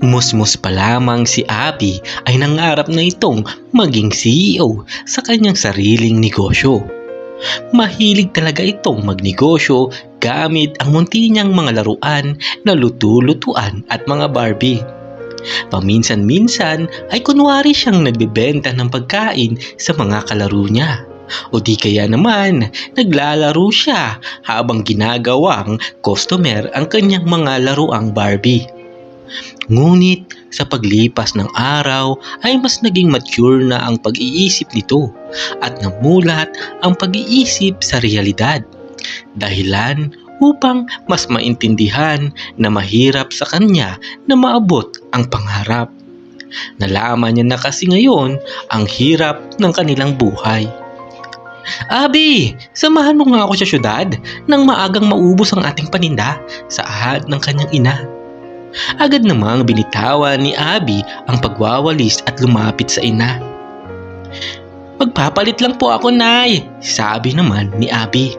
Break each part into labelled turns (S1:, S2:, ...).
S1: Musmus pa lamang si Abby ay nangarap na itong maging CEO sa kanyang sariling negosyo. Mahilig talaga itong magnegosyo gamit ang munti niyang mga laruan na lutu-lutuan at mga Barbie. Paminsan-minsan ay kunwari siyang nagbebenta ng pagkain sa mga kalaro niya. O di kaya naman, naglalaro siya habang ginagawang customer ang kanyang mga laruang Barbie. Ngunit sa paglipas ng araw ay mas naging mature na ang pag-iisip nito at namulat ang pag-iisip sa realidad. Dahilan upang mas maintindihan na mahirap sa kanya na maabot ang pangarap. Nalaman niya na kasi ngayon ang hirap ng kanilang buhay. Abi, samahan mo nga ako sa syudad nang maagang maubos ang ating paninda sa ahad ng kanyang ina. Agad namang binitawan ni Abi ang pagwawalis at lumapit sa ina. Magpapalit lang po ako, Nay, sabi naman ni Abi.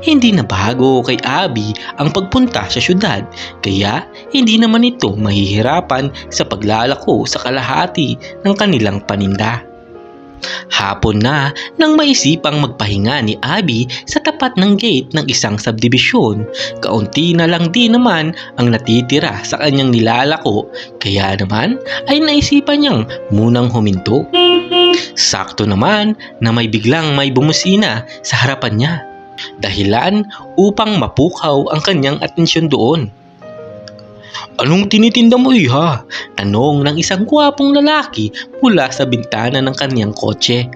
S1: Hindi na bago kay Abi ang pagpunta sa syudad kaya hindi naman ito mahihirapan sa paglalako sa kalahati ng kanilang paninda. Hapon na nang maisipang magpahinga ni Abby sa tapat ng gate ng isang subdivision. Kaunti na lang din naman ang natitira sa kanyang nilalako kaya naman ay naisipan niyang munang huminto. Sakto naman na may biglang may bumusina sa harapan niya. Dahilan upang mapukaw ang kanyang atensyon doon. Anong tinitinda mo iha? Tanong ng isang gwapong lalaki mula sa bintana ng kanyang kotse.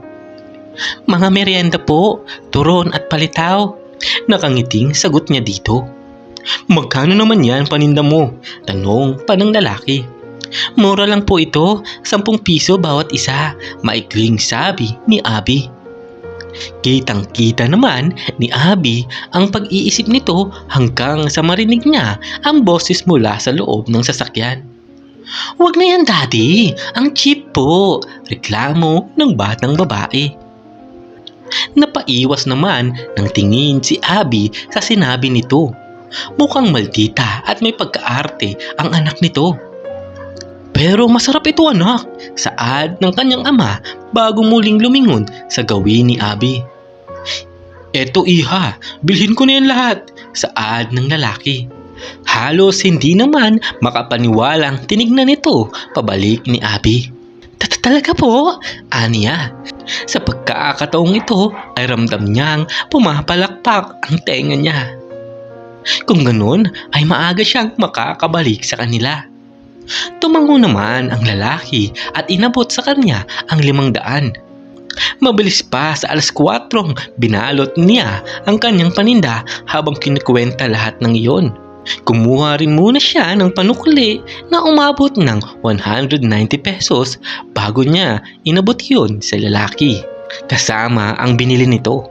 S1: Mga merienda po, turon at palitaw. Nakangiting sagot niya dito. Magkano naman yan paninda mo? Tanong pa ng lalaki. Mura lang po ito, 10 piso bawat isa, maikling sabi ni Abi. Kitang kita naman ni Abby ang pag-iisip nito hanggang sa marinig niya ang boses mula sa loob ng sasakyan. Huwag na yan daddy, ang cheap po, reklamo ng batang babae. Napaiwas naman ng tingin si Abby sa sinabi nito. Mukhang maldita at may pagkaarte ang anak nito. Pero masarap ito anak, saad ng kanyang ama bago muling lumingon sa gawin ni Abby. Eto iha, bilhin ko na yan lahat, saad ng lalaki. Halos hindi naman makapaniwalang tinignan nito pabalik ni Abby. Talaga po, aniya. Sa pagkakataong ito ay ramdam niyang pumapalakpak ang tenga niya. Kung ganun ay maaga siyang makakabalik sa kanila. Tumango naman ang lalaki at inabot sa kanya ang limang daan. Mabilis pa sa alas 4 binalot niya ang kanyang paninda habang kinikwenta lahat ng iyon. Kumuha rin muna siya ng panukli na umabot ng 190 pesos bago niya inabot yun sa lalaki. Kasama ang binili nito.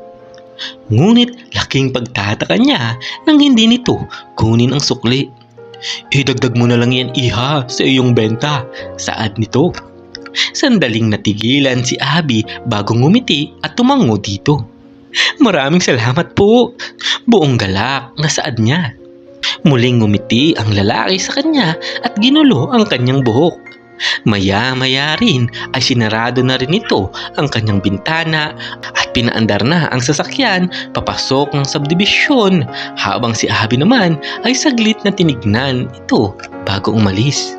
S1: Ngunit laking pagtataka niya nang hindi nito kunin ang sukli. Idagdag mo na lang yan iha sa iyong benta. Saad nito. Sandaling natigilan si Abby bago ngumiti at tumango dito. Maraming salamat po. Buong galak na saad niya. Muling ngumiti ang lalaki sa kanya at ginulo ang kanyang buhok. Maya-maya rin ay sinarado na rin ito ang kanyang bintana at pinaandar na ang sasakyan papasok ng subdivision habang si Abby naman ay saglit na tinignan ito bago umalis.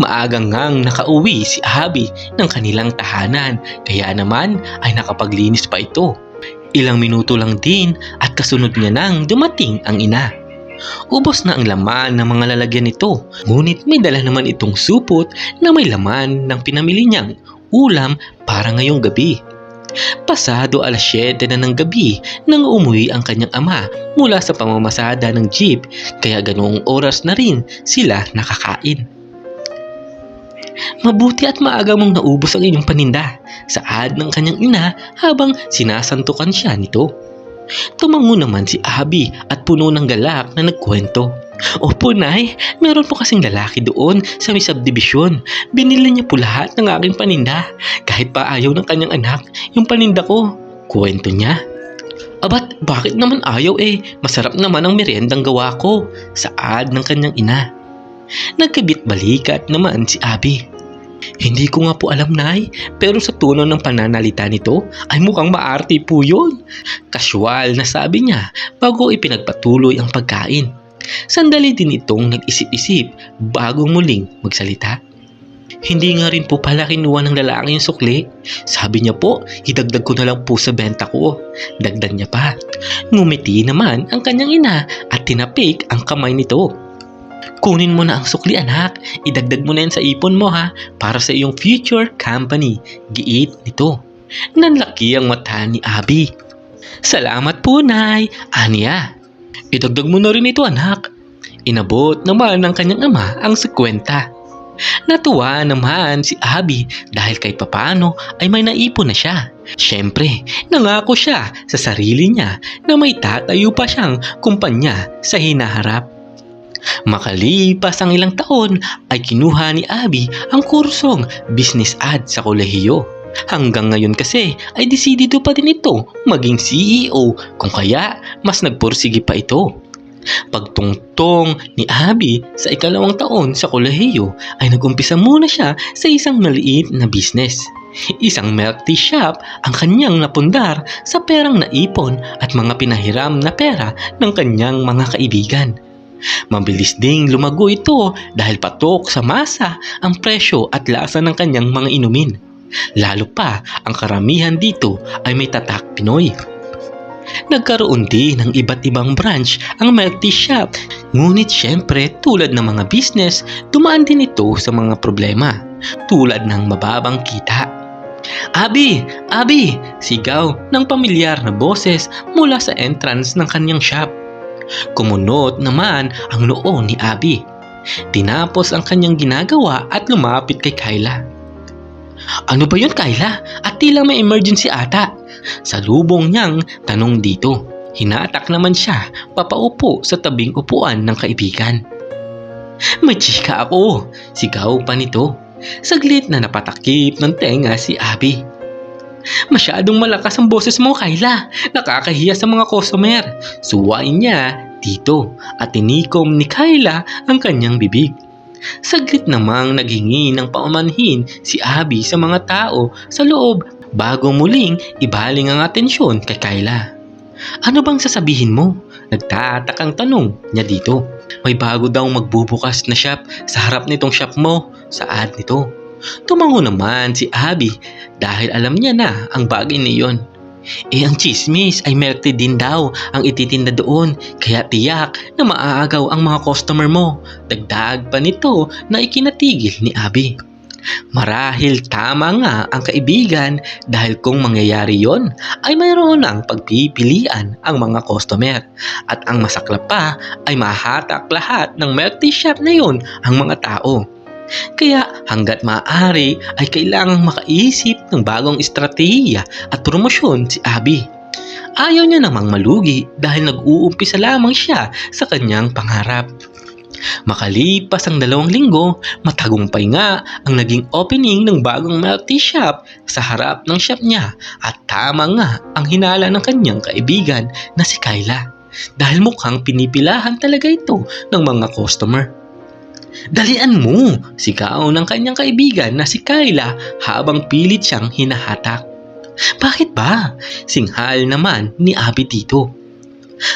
S1: Maagang ngang nakauwi si Abby ng kanilang tahanan kaya naman ay nakapaglinis pa ito. Ilang minuto lang din at kasunod niya nang dumating ang ina. Ubos na ang laman ng mga lalagyan nito, ngunit may dala naman itong supot na may laman ng pinamili niyang ulam para ngayong gabi. Pasado alas 7 na ng gabi nang umuwi ang kanyang ama mula sa pamamasada ng jeep kaya ganoong oras na rin sila nakakain. Mabuti at maaga mong naubos ang inyong paninda, saad ng kanyang ina habang sinasantukan siya nito. Tumango naman si Abby at puno ng galak na nagkwento. Opo, Nay. Meron po kasing lalaki doon sa may subdivision. Binili niya po lahat ng aking paninda. Kahit pa ayaw ng kanyang anak, yung paninda ko. Kwento niya. Abat, bakit naman ayaw eh? Masarap naman ang meriendang gawa ko. Saad ng kanyang ina. Nagkabit balikat naman si Abby. Hindi ko nga po alam, Nay, pero sa tono ng pananalita nito ay mukhang maarte po yun. Casual na sabi niya bago ipinagpatuloy ang pagkain. Sandali din itong nag-isip-isip bago muling magsalita. Hindi nga rin po pala kinuha ng lalaki yung sukli. Sabi niya po, idagdag ko na lang po sa benta ko. Dagdag niya pa. Ngumiti naman ang kanyang ina at tinapik ang kamay nito. Kunin mo na ang sukli anak. Idagdag mo na yan sa ipon mo ha para sa iyong future company. Giit nito. Nanlaki ang mata ni Abby. Salamat po, Nay. Aniya. Idagdag mo na rin ito, anak. Inabot naman ng kanyang ama ang sekwenta. Natuwa naman si Abby dahil kahit papano ay may naipon na siya. Siyempre, nangako siya sa sarili niya na may tatayo pa siyang kumpanya sa hinaharap. Makalipas ang ilang taon ay kinuha ni Abby ang kursong business ad sa kolehiyo. Hanggang ngayon kasi ay desidido pa din ito maging CEO kung kaya mas nagpursige pa ito. Pagtungtong ni Abby sa ikalawang taon sa kolehiyo ay nagumpisa muna siya sa isang maliit na business. Isang milk tea shop ang kanyang napundar sa perang naipon at mga pinahiram na pera ng kanyang mga kaibigan. Mabilis ding lumago ito dahil patok sa masa ang presyo at lasa ng kanyang mga inumin. Lalo pa ang karamihan dito ay may tatak Pinoy. Nagkaroon din ng iba't ibang branch ang milk shop. Ngunit syempre tulad ng mga business, dumaan din ito sa mga problema. Tulad ng mababang kita. Abi! Abi! Sigaw ng pamilyar na boses mula sa entrance ng kanyang shop. Kumunot naman ang noo ni Abi. Tinapos ang kanyang ginagawa at lumapit kay Kyla. Ano ba yun Kyla? At tila may emergency ata. Sa lubong niyang tanong dito. Hinatak naman siya papaupo sa tabing upuan ng kaibigan. May chika ako, sigaw pa nito. Saglit na napatakip ng tenga si Abby. Masyadong malakas ang boses mo, Kyla. Nakakahiya sa mga customer. Suwain niya dito at tinikom ni Kyla ang kanyang bibig. Saglit namang naghingi ng paumanhin si Abby sa mga tao sa loob bago muling ibaling ang atensyon kay Kyla. Ano bang sasabihin mo? Nagtatakang tanong niya dito. May bago daw magbubukas na shop sa harap nitong shop mo sa ad nito. Tumango naman si Abby dahil alam niya na ang bagay na iyon. Eh ang chismis ay melted din daw ang ititinda doon kaya tiyak na maaagaw ang mga customer mo. Dagdag pa nito na ikinatigil ni Abby. Marahil tama nga ang kaibigan dahil kung mangyayari yon ay mayroon ng pagpipilian ang mga customer at ang masaklap pa ay mahatak lahat ng tea shop na yon ang mga tao. Kaya hanggat maaari ay kailangang makaisip ng bagong estratehiya at promosyon si Abby. Ayaw niya namang malugi dahil nag-uumpisa lamang siya sa kanyang pangarap. Makalipas ang dalawang linggo, matagumpay nga ang naging opening ng bagong tea shop sa harap ng shop niya at tama nga ang hinala ng kanyang kaibigan na si Kyla dahil mukhang pinipilahan talaga ito ng mga customer. Dalian mo, sigaw ng kanyang kaibigan na si Kyla habang pilit siyang hinahatak. Bakit ba? Singhal naman ni Abby dito.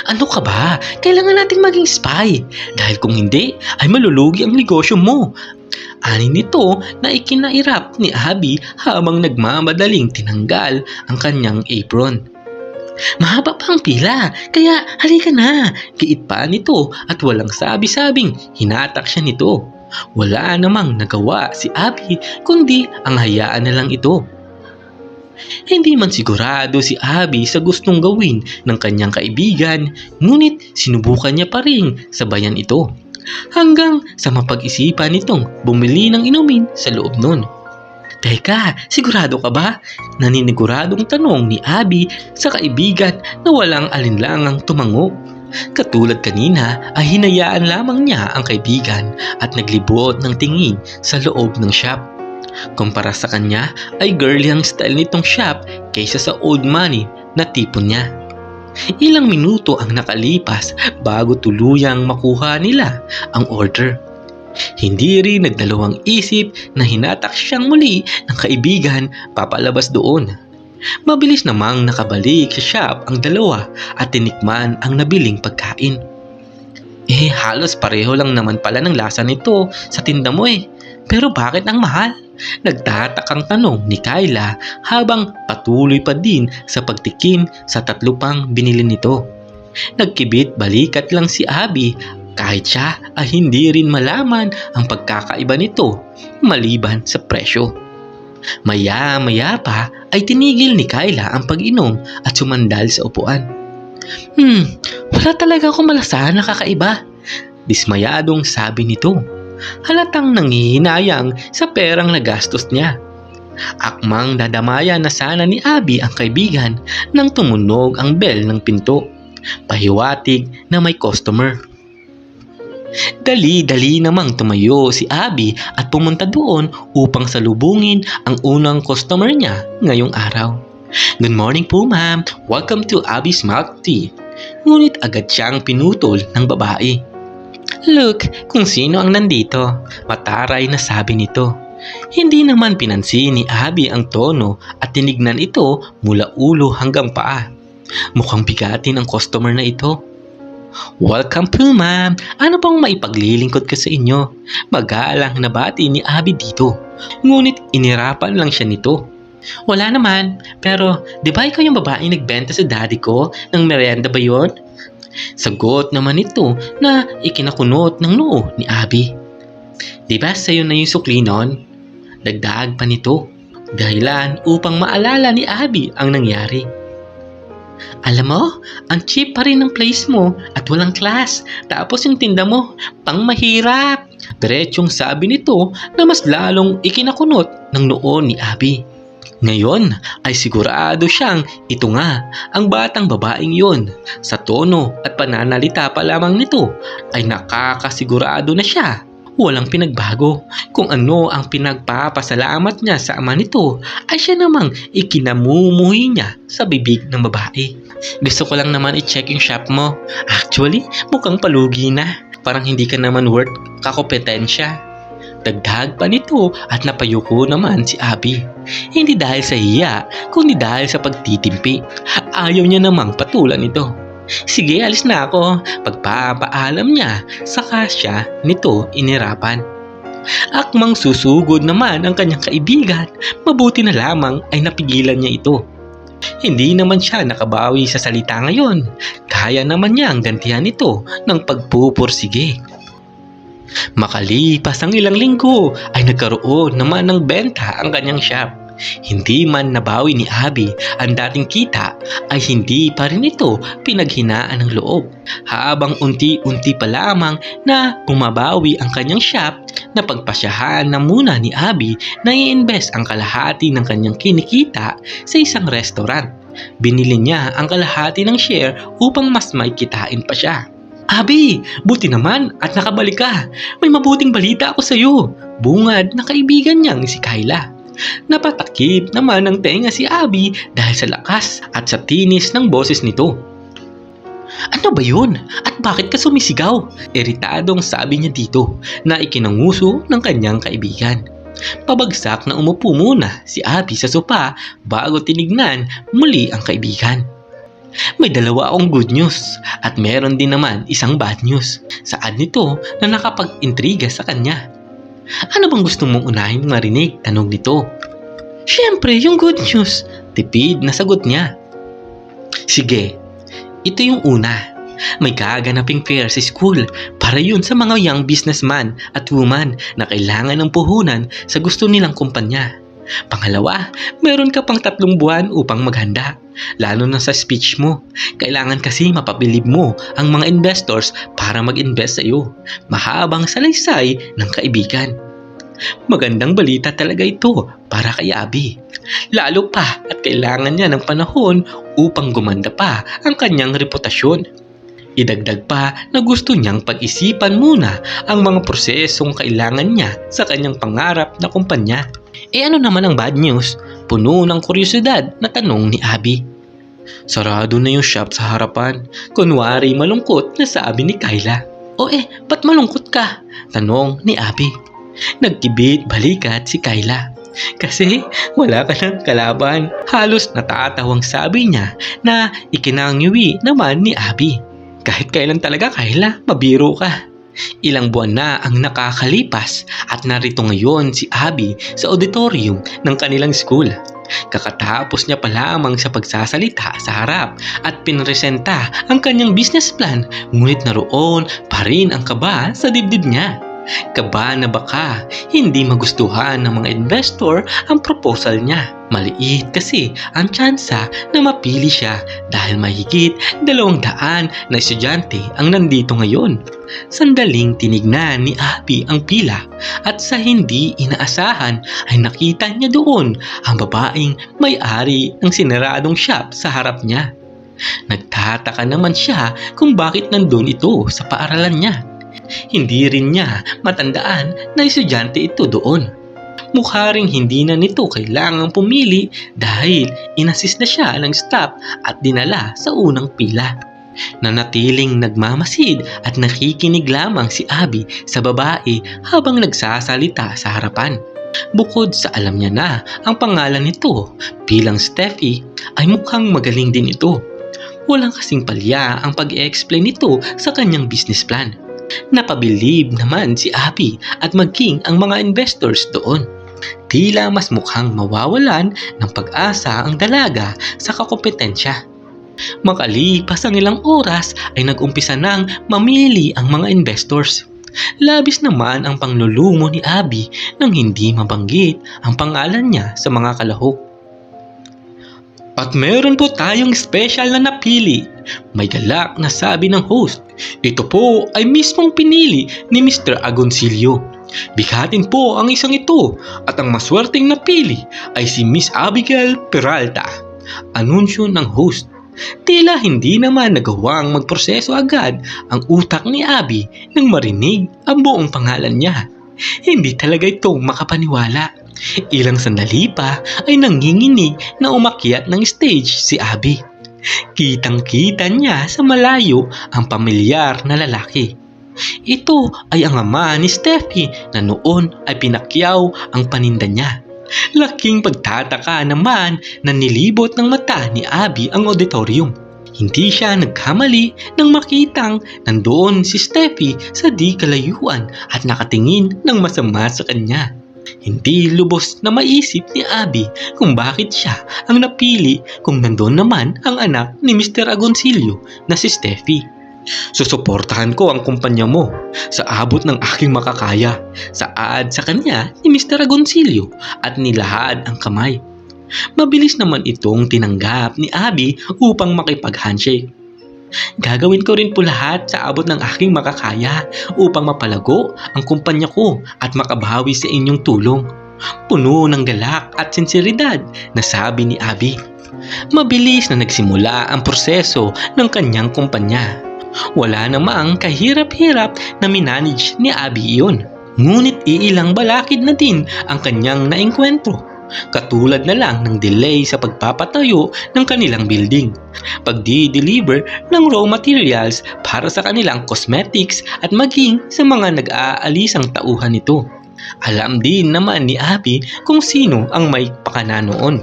S1: Ano ka ba? Kailangan nating maging spy. Dahil kung hindi, ay malulugi ang negosyo mo. Ani nito na ikinairap ni Abby habang nagmamadaling tinanggal ang kanyang apron. Mahaba pa ang pila, kaya halika na. Giit pa nito at walang sabi-sabing hinatak siya nito. Wala namang nagawa si Abby kundi ang hayaan na lang ito. Hindi man sigurado si Abby sa gustong gawin ng kanyang kaibigan, ngunit sinubukan niya pa rin sabayan ito. Hanggang sa mapag-isipan nitong bumili ng inumin sa loob nun. Teka, sigurado ka ba? Naniniguradong tanong ni Abby sa kaibigan na walang alinlangang tumango. Katulad kanina ay hinayaan lamang niya ang kaibigan at naglibot ng tingin sa loob ng shop. Kumpara sa kanya ay girly ang style nitong shop kaysa sa old money na tipo niya. Ilang minuto ang nakalipas bago tuluyang makuha nila ang order. Hindi rin nagdalawang isip na hinatak siyang muli ng kaibigan papalabas doon. Mabilis namang nakabalik sa shop ang dalawa at tinikman ang nabiling pagkain. Eh, halos pareho lang naman pala ng lasa nito sa tinda mo eh. Pero bakit ang mahal? Nagtatakang tanong ni Kyla habang patuloy pa din sa pagtikim sa tatlo pang binili nito. Nagkibit balikat lang si Abby kahit siya ay hindi rin malaman ang pagkakaiba nito maliban sa presyo. Maya-maya pa ay tinigil ni Kyla ang pag-inom at sumandal sa upuan. Hmm, wala talaga akong malasahan na kakaiba. Dismayadong sabi nito. Halatang nangihinayang sa perang nagastos niya. Akmang dadamaya na sana ni Abby ang kaibigan nang tumunog ang bell ng pinto. Pahiwatig na may customer. Dali-dali namang tumayo si Abby at pumunta doon upang salubungin ang unang customer niya ngayong araw. Good morning po ma'am, welcome to Abby's Milk Tea. Ngunit agad siyang pinutol ng babae. Look kung sino ang nandito, mataray na sabi nito. Hindi naman pinansin ni Abby ang tono at tinignan ito mula ulo hanggang paa. Mukhang bigatin ang customer na ito. Welcome po ma'am. Ano pang maipaglilingkod ko sa inyo? Magalang na bati ni Abby dito. Ngunit inirapan lang siya nito. Wala naman, pero di ba ikaw yung babae nagbenta sa daddy ko ng merienda ba yun? Sagot naman ito na ikinakunot ng noo ni Abby. Di ba sa'yo na yung sukli nun? Dagdag pa nito. Dahilan upang maalala ni Abby ang nangyari. Alam mo, ang cheap pa rin ng place mo at walang class. Tapos yung tinda mo, pang mahirap. Diretsyong sabi nito na mas lalong ikinakunot ng noon ni Abby. Ngayon ay sigurado siyang ito nga ang batang babaeng yon. Sa tono at pananalita pa lamang nito ay nakakasigurado na siya. Walang pinagbago. Kung ano ang pinagpapasalamat niya sa ama nito ay siya namang ikinamumuhi niya sa bibig ng babae. Gusto ko lang naman i-check yung shop mo. Actually, mukhang palugi na. Parang hindi ka naman worth kakompetensya. Dagdag pa nito at napayuko naman si Abby. Hindi dahil sa hiya, kundi dahil sa pagtitimpi. Ayaw niya namang patulan ito. Sige, alis na ako. Pagpapaalam niya, saka siya nito inirapan. Akmang susugod naman ang kanyang kaibigan, mabuti na lamang ay napigilan niya ito. Hindi naman siya nakabawi sa salita ngayon. Kaya naman niya ang gantihan ito ng pagpupursige. Makalipas ang ilang linggo ay nagkaroon naman ng benta ang kanyang shop. Hindi man nabawi ni Abby ang dating kita ay hindi pa rin ito pinaghinaan ng loob. Habang unti-unti pa lamang na bumabawi ang kanyang shop, na pagpasyahan na muna ni Abby na i-invest ang kalahati ng kanyang kinikita sa isang restaurant. Binili niya ang kalahati ng share upang mas may kitain pa siya. Abi, buti naman at nakabalik ka. May mabuting balita ako sa iyo. Bungad na kaibigan niyang si Kyla. Napatakip naman ng tenga si Abby dahil sa lakas at sa tinis ng boses nito. Ano ba yun? At bakit ka sumisigaw? Iritadong sabi niya dito na ikinanguso ng kanyang kaibigan. Pabagsak na umupo muna si Abby sa sopa bago tinignan muli ang kaibigan. May dalawa akong good news at meron din naman isang bad news. Saad nito na nakapag-intriga sa kanya. Ano bang gusto mong unahin marinig? Tanong nito. Siyempre, yung good news. Tipid na sagot niya. Sige, ito yung una. May gaganaping fair sa school para yun sa mga young businessman at woman na kailangan ng puhunan sa gusto nilang kumpanya. Pangalawa, meron ka pang tatlong buwan upang maghanda. Lalo na sa speech mo. Kailangan kasi mapabilib mo ang mga investors para mag-invest sa iyo. Mahabang salaysay ng kaibigan. Magandang balita talaga ito para kay Abby. Lalo pa at kailangan niya ng panahon upang gumanda pa ang kanyang reputasyon. Idagdag pa na gusto niyang pag-isipan muna ang mga prosesong kailangan niya sa kanyang pangarap na kumpanya. Eh ano naman ang bad news? Puno ng kuryosidad na tanong ni Abby. Sarado na yung shop sa harapan. Kunwari malungkot na sabi ni Kyla. O eh, ba't malungkot ka? Tanong ni Abby. Nagkibit balikat si Kyla. Kasi wala ka ng kalaban. Halos natatawang sabi niya na ikinangyuwi naman ni Abby. Kahit kailan talaga Kyla, mabiro ka. Ilang buwan na ang nakakalipas at narito ngayon si Abby sa auditorium ng kanilang school. Kakatapos niya pa lamang sa pagsasalita sa harap at pinresenta ang kanyang business plan ngunit naroon pa rin ang kaba sa dibdib niya. Kaba na baka hindi magustuhan ng mga investor ang proposal niya. Maliit kasi ang tsansa na mapili siya dahil mahigit dalawang daan na estudyante ang nandito ngayon. Sandaling tinignan ni Abby ang pila at sa hindi inaasahan ay nakita niya doon ang babaeng may-ari ng sinaradong shop sa harap niya. Nagtataka naman siya kung bakit nandun ito sa paaralan niya. Hindi rin niya matandaan na estudyante ito doon. Mukha ring hindi na nito kailangang pumili dahil inassist na siya ng staff at dinala sa unang pila. Nanatiling nagmamasid at nakikinig lamang si Abby sa babae habang nagsasalita sa harapan. Bukod sa alam niya na ang pangalan nito bilang Steffi ay mukhang magaling din ito. Walang kasing palya ang pag-explain nito sa kanyang business plan. Napabilib naman si Abby at maging ang mga investors doon. Tila mas mukhang mawawalan ng pag-asa ang dalaga sa kakompetensya. Makalipas ang ilang oras ay nag-umpisa nang mamili ang mga investors. Labis naman ang panglulumo ni Abby nang hindi mabanggit ang pangalan niya sa mga kalahok. At meron po tayong special na napili. May galak na sabi ng host. Ito po ay mismong pinili ni Mr. Agoncillo. Bikatin po ang isang ito at ang maswerteng napili ay si Miss Abigail Peralta. Anunsyo ng host. Tila hindi naman nagawang magproseso agad ang utak ni Abby nang marinig ang buong pangalan niya. Hindi talaga ito makapaniwala. Ilang sandali pa ay nanginginig na umakyat ng stage si Abby. Kitang-kita niya sa malayo ang pamilyar na lalaki. Ito ay ang ama ni Steffi na noon ay pinakyaw ang paninda niya. Laking pagtataka naman na nilibot ng mata ni Abby ang auditorium. Hindi siya nagkamali nang makitang nandoon si Steffi sa di kalayuan at nakatingin ng masama sa kanya. Hindi lubos na maisip ni Abby kung bakit siya ang napili kung nandoon naman ang anak ni Mr. Agoncillo na si Steffi. Susuportahan ko ang kumpanya mo sa abot ng aking makakaya. Saad sa kanya ni Mr. Agoncillo at nilahad ang kamay. Mabilis naman itong tinanggap ni Abby upang makipag-handshake. Gagawin ko rin po lahat sa abot ng aking makakaya upang mapalago ang kumpanya ko at makabawi sa inyong tulong. Puno ng galak at sinseridad na sabi ni Abby. Mabilis na nagsimula ang proseso ng kanyang kumpanya. Wala namang kahirap-hirap na minanage ni Abby iyon. Ngunit iilang balakid na din ang kanyang naengkwentro. Katulad na lang ng delay sa pagpapatayo ng kanilang building, pagdi-deliver ng raw materials para sa kanilang cosmetics at maging sa mga nag-aalisang tauhan nito. Alam din naman ni Abby kung sino ang may pakana noon.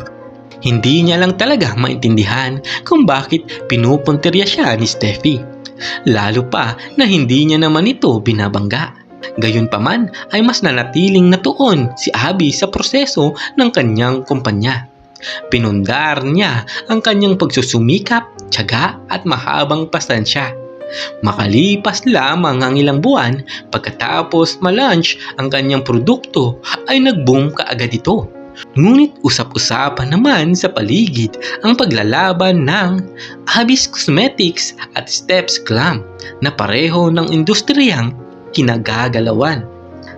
S1: Hindi niya lang talaga maintindihan kung bakit pinupuntirya siya ni Steffi. Lalo pa na hindi niya naman ito binabangga. Gayunpaman ay mas nanatiling natuon si Abby sa proseso ng kanyang kumpanya. Pinundar niya ang kanyang pagsusumikap, tiyaga at mahabang pasensya. Makalipas lamang ang ilang buwan pagkatapos malunch ang kanyang produkto ay nag-boom kaagad ito. Ngunit usap-usapan naman sa paligid ang paglalaban ng Abby's Cosmetics at Steps Glam na pareho ng industriyang kinagagalawan.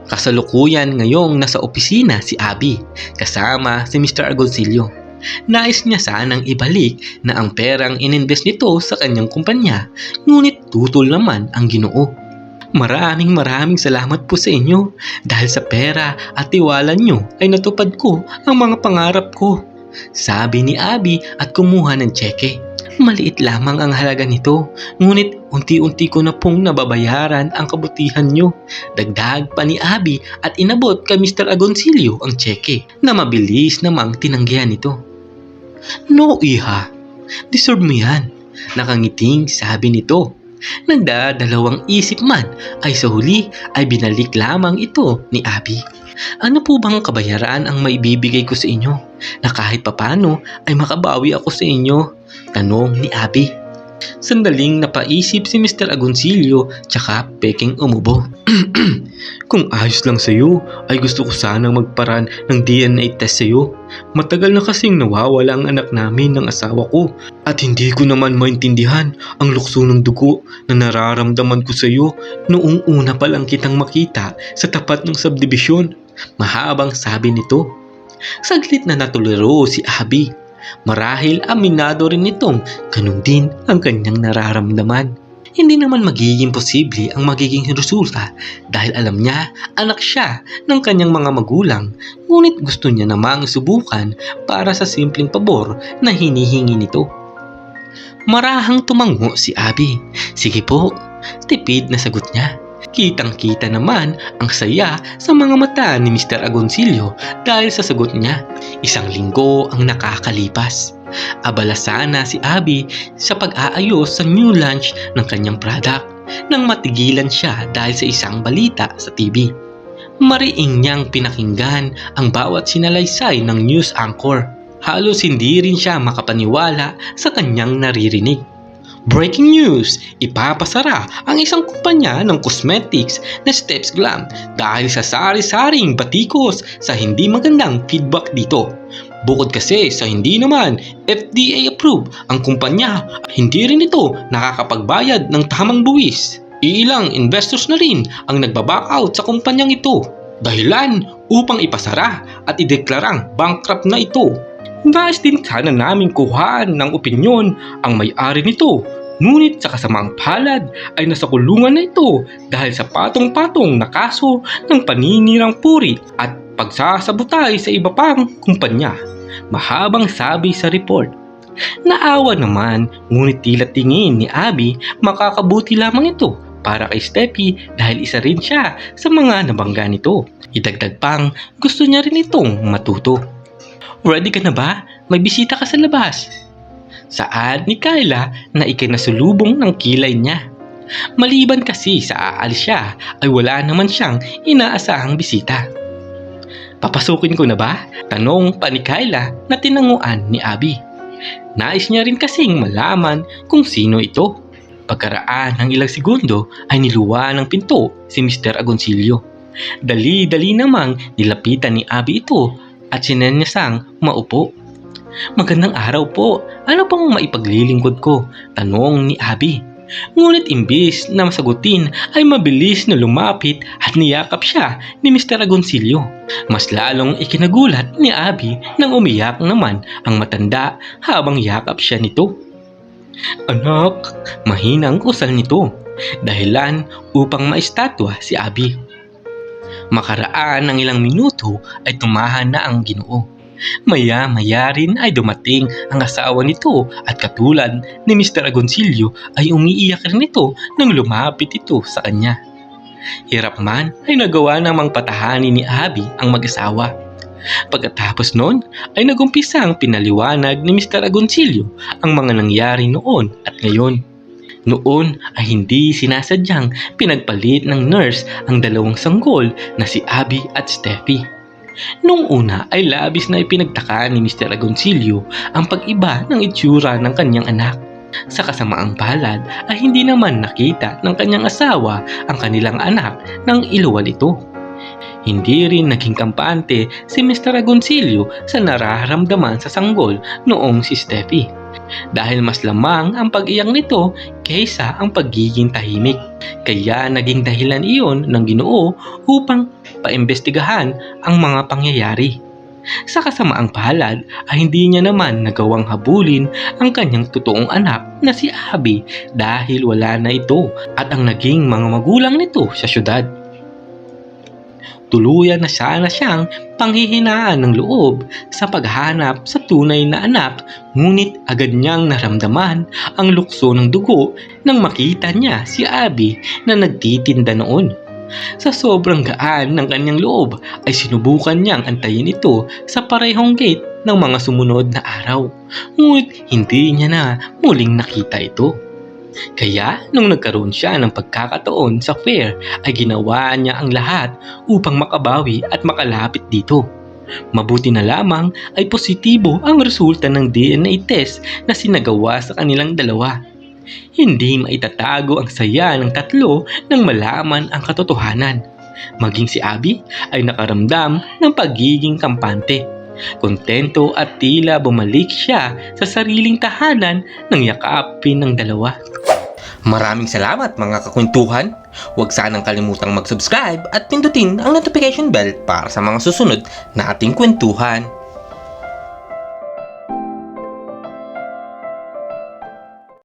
S1: Kasalukuyan ngayong nasa opisina si Abby kasama si Mr. Agoncillo. Nais niya sanang ibalik na ang perang ininvest nito sa kanyang kumpanya ngunit tutol naman ang ginoo. Maraming maraming salamat po sa inyo dahil sa pera at tiwala nyo ay natupad ko ang mga pangarap ko. Sabi ni Abby at kumuha ng cheque. Maliit lamang ang halaga nito, ngunit unti-unti ko na pong nababayaran ang kabutihan nyo. Dagdag pa ni Abby at inabot kay Mr. Agoncillo ang tseke na mabilis namang tinanggihan nito. No, iha. Deserve mo yan. Nakangiting sabi nito. Nagdadalawang isip man ay sa huli ay binalik lamang ito ni Abby. Ano po bang kabayaran ang maibibigay ko sa inyo na kahit papano ay makabawi ako sa inyo? Tanong ni Abby. Sandaling napaisip si Mr. Agoncillo tsaka peking umubo. Kung ayos lang sa'yo, ay gusto ko sanang magparan ng DNA test sa'yo. Matagal na kasing nawawala ang anak namin ng asawa ko at hindi ko naman maintindihan ang lukso ng dugo na nararamdaman ko sa'yo noong una pa lang kitang makita sa tapat ng subdivision. Mahabang sabi nito. Saglit na natulero si Abby. Marahil aminado rin nitong ganun din ang kanyang nararamdaman. Hindi naman magiging posible ang magiging resulta dahil alam niya anak siya ng kanyang mga magulang ngunit gusto niya namang subukan para sa simpleng pabor na hinihingi nito. Marahang tumango si Abby. Sige po, tipid na sagot niya. Kitang-kita naman ang saya sa mga mata ni Mr. Agoncillo dahil sa sagot niya. Isang linggo ang nakakalipas. Abala sana si Abby sa pag-aayos sa new launch ng kanyang product nang matigilan siya dahil sa isang balita sa TV. Mariing niyang pinakinggan ang bawat sinalaysay ng news anchor. Halos hindi rin siya makapaniwala sa kanyang naririnig. Breaking news! Ipapasara ang isang kumpanya ng cosmetics na Steps Glam dahil sa sari-saring batikos sa hindi magandang feedback dito. Bukod kasi sa hindi naman FDA approved ang kumpanya, hindi rin ito nakakapagbayad ng tamang buwis. Iilang investors na rin ang nagbaback out sa kumpanyang ito. Dahilan upang ipasara at ideklarang bankrupt na ito. Nais din sana namin kuhaan ng opinyon ang may-ari nito. Ngunit sa kasamaang palad ay nasa kulungan na ito dahil sa patong-patong na kaso ng paninirang puri at pagsasabutay sa iba pang kumpanya. Mahabang sabi sa report. Naawa naman ngunit tila tingin ni Abby makakabuti lamang ito para kay Steffi dahil isa rin siya sa mga nabangga nito. Idagdag pang gusto niya rin itong matuto. Ready ka na ba? May bisita ka sa labas. Saad ni Kyla na ikinasulubong ng kilay niya. Maliban kasi sa aalis siya ay wala naman siyang inaasahang bisita. Papasukin ko na ba? Tanong pa ni Kyla na tinanguan ni Abby. Nais niya rin kasing malaman kung sino ito. Pagkaraan ng ilang segundo ay niluwa ng pinto si Mr. Agoncillo. Dali-dali namang nilapitan ni Abby ito at sinanyasang maupo. Magandang araw po. Ano pang maipaglilingkod ko? Tanong ni Abby. Ngunit imbis na masagutin ay mabilis na lumapit at niyakap siya ni Mr. Agoncillo. Mas lalong ikinagulat ni Abby nang umiyak naman ang matanda habang yakap siya nito. Anak, mahinang usal nito. Dahilan upang maistatwa si Abby. Makaraan ng ilang minuto ay tumahan na ang ginoo. Maya-maya rin ay dumating ang asawa nito at katulad ni Mr. Agoncillo ay umiiyak rin ito nang lumapit ito sa kanya. Hirap man ay nagawa namang patahanin ni Abby ang mag-asawa. Pagkatapos noon ay nagumpisang pinaliwanag ni Mr. Agoncillo ang mga nangyari noon at ngayon. Noon ay hindi sinasadyang pinagpalit ng nurse ang dalawang sanggol na si Abby at Steffi. Nung una ay labis na ipinagtaka ni Mr. Agoncillo ang pag-iba ng itsura ng kanyang anak. Sa kasamaang palad ay hindi naman nakita ng kanyang asawa ang kanilang anak nang iluwal ito. Hindi rin naging kampante si Mr. Agoncillo sa nararamdaman sa sanggol noong si Steffi. Dahil mas lamang ang pag-iyak nito kaysa ang pagiging tahimik. Kaya naging dahilan iyon ng ginoo upang paimbestigahan ang mga pangyayari. Sa kasamaang palad ay hindi niya naman nagawang habulin ang kanyang totoong anak na si Abby dahil wala na ito at ang naging mga magulang nito sa syudad. Tuluyan na sana siyang panghihinaan ng loob sa paghanap sa tunay na anak ngunit agad niyang naramdaman ang lukso ng dugo nang makita niya si Abby na nagtitinda noon. Sa sobrang gaan ng kanyang loob ay sinubukan niyang antayin ito sa parehong gate ng mga sumunod na araw. Ngunit hindi niya na muling nakita ito. Kaya nung nagkaroon siya ng pagkakataon sa fair ay ginawa niya ang lahat upang makabawi at makalapit dito. Mabuti na lamang ay positibo ang resulta ng DNA test na sinagawa sa kanilang dalawa. Hindi maitatago ang saya ng tatlo nang malaman ang katotohanan. Maging si Abby ay nakaramdam ng pagiging kampante. Kontento at tila bumalik siya sa sariling tahanan ng yakapin ng dalawa.
S2: Maraming salamat mga kakwentuhan. Huwag sanang kalimutang mag-subscribe at pindutin ang notification bell para sa mga susunod na ating kwentuhan.